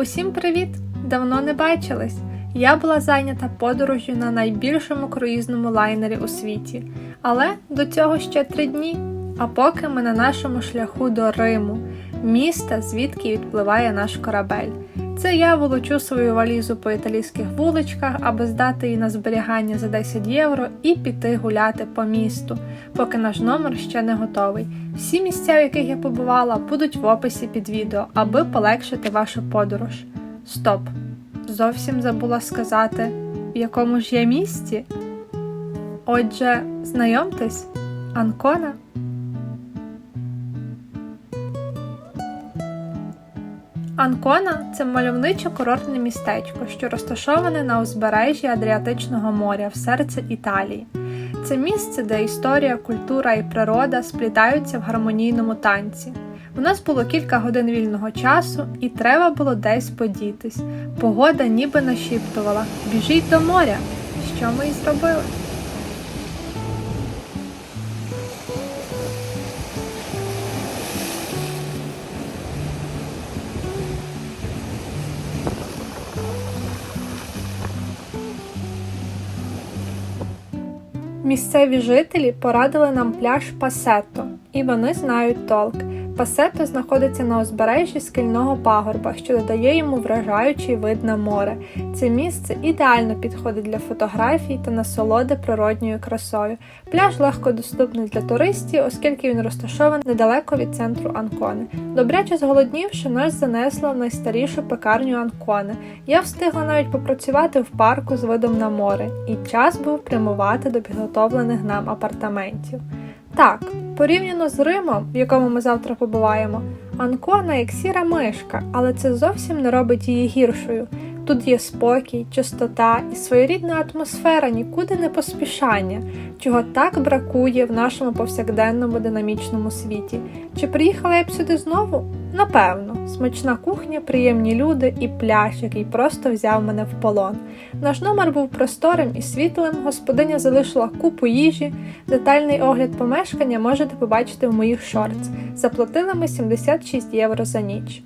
Усім привіт! Давно не бачились. Я була зайнята подорожю на найбільшому круїзному лайнері у світі, але до цього ще три дні. А поки ми на нашому шляху до Риму, міста, звідки відпливає наш корабель. Це я волочу свою валізу по італійських вуличках, аби здати її на зберігання за 10 євро і піти гуляти по місту, поки наш номер ще не готовий. Всі місця, в яких я побувала, будуть в описі під відео, аби полегшити вашу подорож. Стоп! Зовсім забула сказати, в якому ж я місті. Отже, знайомтесь, Анкона. Анкона це мальовниче курортне містечко, що розташоване на узбережжі Адріатичного моря в серці Італії. Це місце, де історія, культура і природа сплітаються в гармонійному танці. У нас було кілька годин вільного часу, і треба було десь подітись. Погода ніби нашіптувала Біжіть до моря! Що ми і зробили? Місцеві жителі порадили нам пляж Пасето, і вони знають толк. Пасетто знаходиться на узбережжі скельного пагорба, що додає йому вражаючий вид на море. Це місце ідеально підходить для фотографій та насолоди природньою красою. Пляж легко доступний для туристів, оскільки він розташований недалеко від центру Анкони. Добряче зголоднівши, нас занесло в найстарішу пекарню Анкони. Я встигла навіть попрацювати в парку з видом на море, і час був прямувати до підготовлених нам апартаментів. Так, порівняно з Римом, в якому ми завтра побуваємо, Анкона як сіра мишка, але це зовсім не робить її гіршою. Тут є спокій, чистота і своєрідна атмосфера, нікуди не поспішання, чого так бракує в нашому повсякденному динамічному світі. Чи приїхала я б сюди знову? Напевно, смачна кухня, приємні люди і пляж, який просто взяв мене в полон. Наш номер був просторим і світлим, господиня залишила купу їжі. Детальний огляд помешкання можете побачити в моїх шортс. Заплатили ми 76 євро за ніч.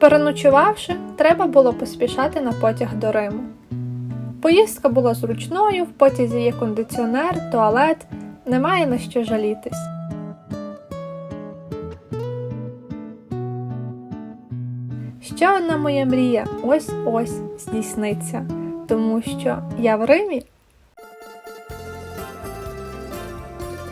Переночувавши, треба було поспішати на потяг до Риму. Поїздка була зручною, в потязі є кондиціонер, туалет, немає на що жалітись. Ще одна моя мрія ось ось здійсниться, тому що я в Римі.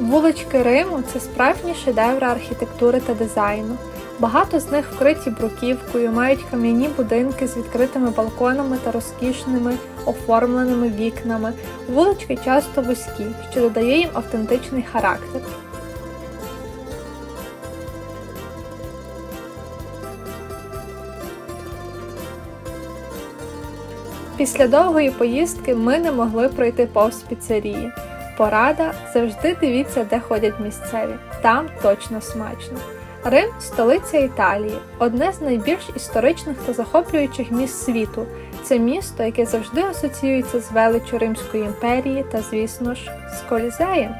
Вулички Риму це справжні шедеври архітектури та дизайну. Багато з них вкриті бруківкою, мають кам'яні будинки з відкритими балконами та розкішними оформленими вікнами. Вулички часто вузькі, що додає їм автентичний характер. Після довгої поїздки ми не могли пройти повз піцерії. Порада завжди дивіться, де ходять місцеві. Там точно смачно. Рим столиця Італії, одне з найбільш історичних та захоплюючих міст світу. Це місто, яке завжди асоціюється з величчю Римської імперії та, звісно ж, з Колізеєм.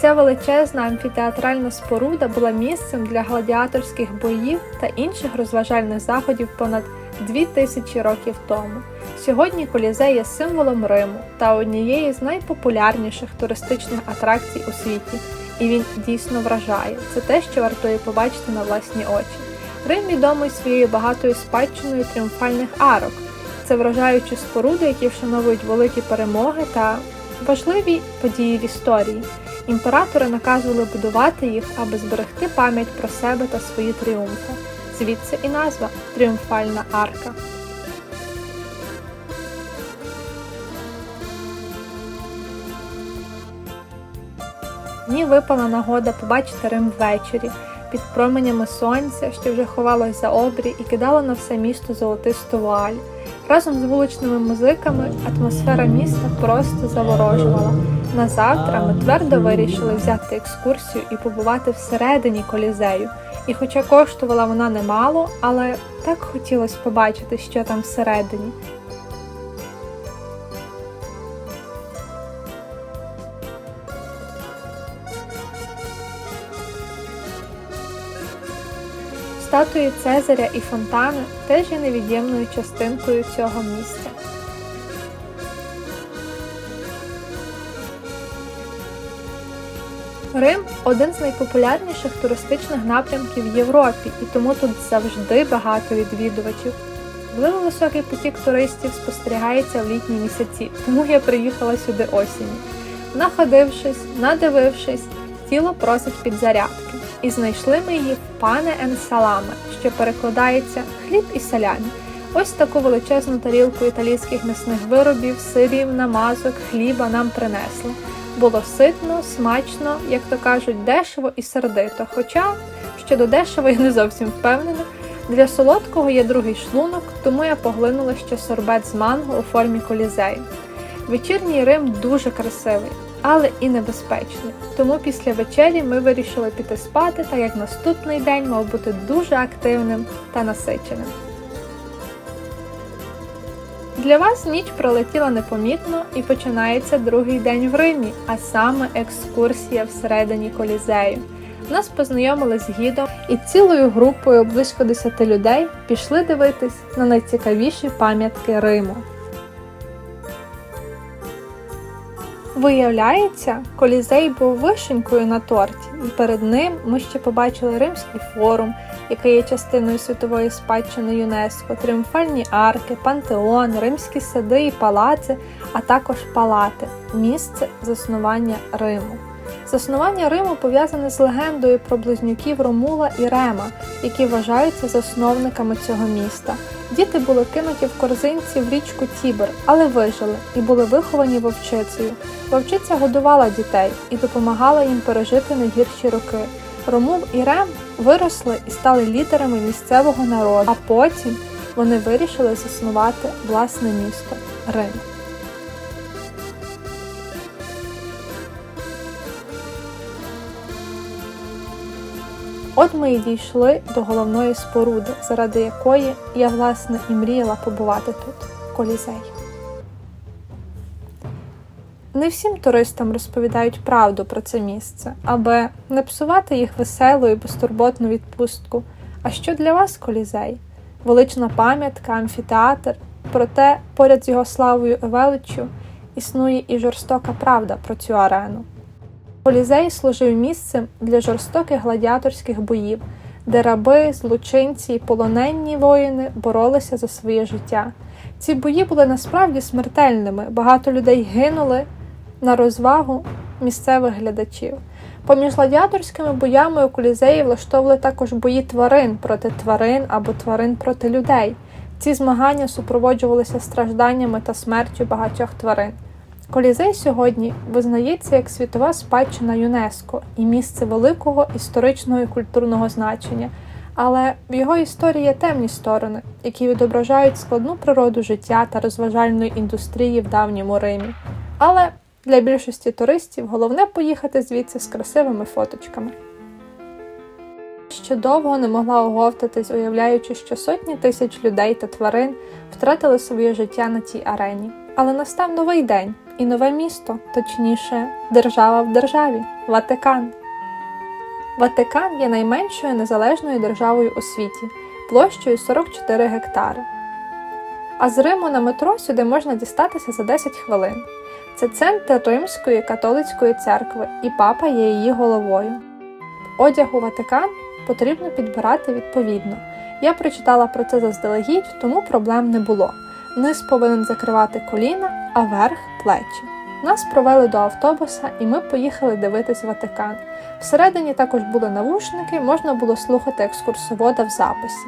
Ця величезна амфітеатральна споруда була місцем для гладіаторських боїв та інших розважальних заходів понад дві тисячі років тому. Сьогодні Колізей є символом Риму та однією з найпопулярніших туристичних атракцій у світі, і він дійсно вражає. Це те, що вартує побачити на власні очі. Рим відомий своєю багатою спадщиною тріумфальних арок. Це вражаючі споруди, які вшановують великі перемоги та важливі події в історії. Імператори наказували будувати їх, аби зберегти пам'ять про себе та свої тріумфи. Звідси і назва Тріумфальна арка. Мені випала нагода побачити Рим ввечері під променями сонця, що вже ховалось за обрій і кидало на все місто золотисту вуаль. Разом з вуличними музиками атмосфера міста просто заворожувала. На завтра ми твердо вирішили взяти екскурсію і побувати всередині колізею. І хоча коштувала вона немало, але так хотілося побачити, що там всередині. Статуї Цезаря і фонтани теж є невід'ємною частинкою цього місця. Рим один з найпопулярніших туристичних напрямків в Європі, і тому тут завжди багато відвідувачів. Особливо високий потік туристів спостерігається в літні місяці, тому я приїхала сюди осінню. Находившись, надивившись, тіло просить підзарядки, і знайшли ми її в пане Енсаламе, що перекладається хліб і салямі. Ось таку величезну тарілку італійських м'ясних виробів, сирів, намазок, хліба нам принесли. Було ситно, смачно, як то кажуть, дешево і сердито. Хоча щодо дешево я не зовсім впевнена. Для солодкого є другий шлунок, тому я поглинула ще сорбет з манго у формі колізею. Вечірній Рим дуже красивий, але і небезпечний. Тому після вечері ми вирішили піти спати, так як наступний день мав бути дуже активним та насиченим. Для вас ніч пролетіла непомітно і починається другий день в Римі, а саме екскурсія всередині колізею. Нас познайомили з гідом і цілою групою близько 10 людей пішли дивитись на найцікавіші пам'ятки Риму. Виявляється, колізей був вишенькою на торті, і перед ним ми ще побачили Римський форум, який є частиною світової спадщини ЮНЕСКО, тріумфальні арки, пантеон, римські сади і палаци, а також палати місце заснування Риму. Заснування Риму пов'язане з легендою про близнюків Ромула і Рема, які вважаються засновниками цього міста. Діти були кинуті в корзинці в річку Тібер, але вижили і були виховані вовчицею. Вовчиця годувала дітей і допомагала їм пережити найгірші роки. Ромул і Рем виросли і стали лідерами місцевого народу, а потім вони вирішили заснувати власне місто Рим. От ми і дійшли до головної споруди, заради якої я власне і мріяла побувати тут колізей. Не всім туристам розповідають правду про це місце, аби не псувати їх веселу і безтурботну відпустку. А що для вас колізей? Велична пам'ятка, амфітеатр, проте поряд з його славою і величчю існує і жорстока правда про цю арену. Колізей служив місцем для жорстоких гладіаторських боїв, де раби, злочинці і полоненні воїни боролися за своє життя. Ці бої були насправді смертельними, багато людей гинули на розвагу місцевих глядачів. Поміж гладіаторськими боями у колізеї влаштовували також бої тварин проти тварин або тварин проти людей. Ці змагання супроводжувалися стражданнями та смертю багатьох тварин. Колізей сьогодні визнається як світова спадщина ЮНЕСКО і місце великого історичного і культурного значення, але в його історії є темні сторони, які відображають складну природу життя та розважальної індустрії в давньому Римі. Але для більшості туристів головне поїхати звідси з красивими фоточками. Ще довго не могла оговтатись, уявляючи, що сотні тисяч людей та тварин втратили своє життя на цій арені. Але настав новий день і нове місто, точніше, держава в державі Ватикан. Ватикан є найменшою незалежною державою у світі площею 44 гектари. А з Риму на метро сюди можна дістатися за 10 хвилин. Це центр Римської католицької церкви, і папа є її головою. Одяг у Ватикан потрібно підбирати відповідно. Я прочитала про це заздалегідь, тому проблем не було. Низ повинен закривати коліна, а верх плечі. Нас провели до автобуса, і ми поїхали дивитись Ватикан. Всередині також були навушники, можна було слухати екскурсовода в записі.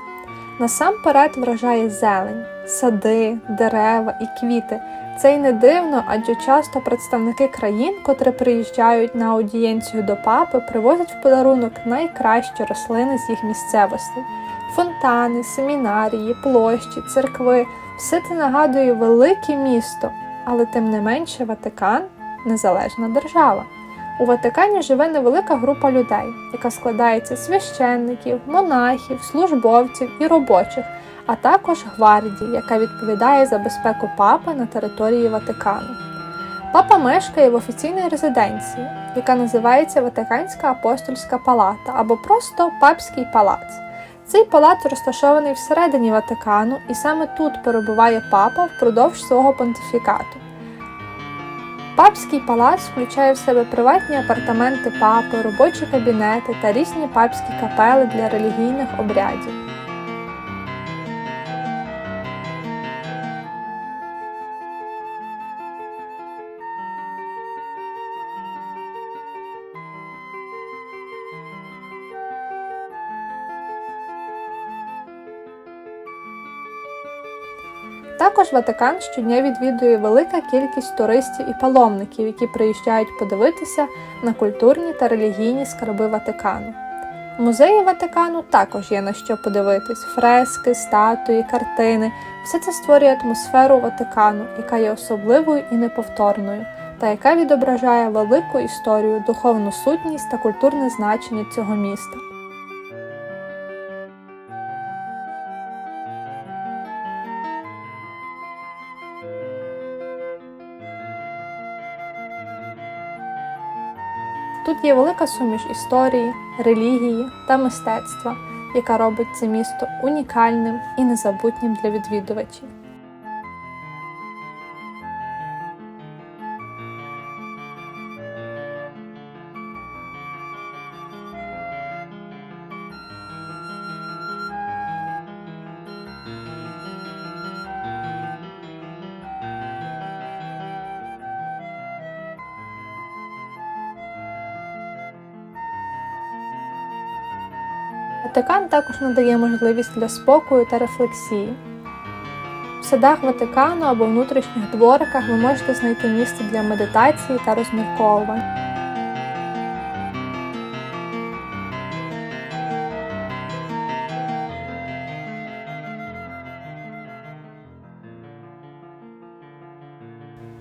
Насамперед вражає зелень, сади, дерева і квіти. Це й не дивно, адже часто представники країн, котрі приїжджають на аудієнцію до папи, привозять в подарунок найкращі рослини з їх місцевостей: фонтани, семінарії, площі, церкви. Все це нагадує велике місто, але тим не менше Ватикан незалежна держава. У Ватикані живе невелика група людей, яка складається з священників, монахів, службовців і робочих, а також гвардії, яка відповідає за безпеку папи на території Ватикану. Папа мешкає в офіційній резиденції, яка називається Ватиканська апостольська палата або просто Папський палац. Цей палац розташований всередині Ватикану, і саме тут перебуває папа впродовж свого понтифікату. Папський палац включає в себе приватні апартаменти папи, робочі кабінети та різні папські капели для релігійних обрядів. Також Ватикан щодня відвідує велика кількість туристів і паломників, які приїжджають подивитися на культурні та релігійні скарби Ватикану. В музеї Ватикану також є на що подивитись: фрески, статуї, картини. Все це створює атмосферу Ватикану, яка є особливою і неповторною, та яка відображає велику історію, духовну сутність та культурне значення цього міста. Тут є велика суміш історії, релігії та мистецтва, яка робить це місто унікальним і незабутнім для відвідувачів. Ватикан також надає можливість для спокою та рефлексії. В садах Ватикану або внутрішніх двориках ви можете знайти місце для медитації та розмірковувань.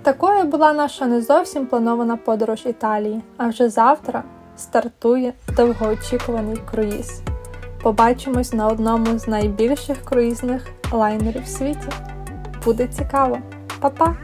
Такою була наша не зовсім планована подорож Італії, а вже завтра стартує довгоочікуваний круїз. Побачимось на одному з найбільших круїзних лайнерів в світі. Буде цікаво. Па-па!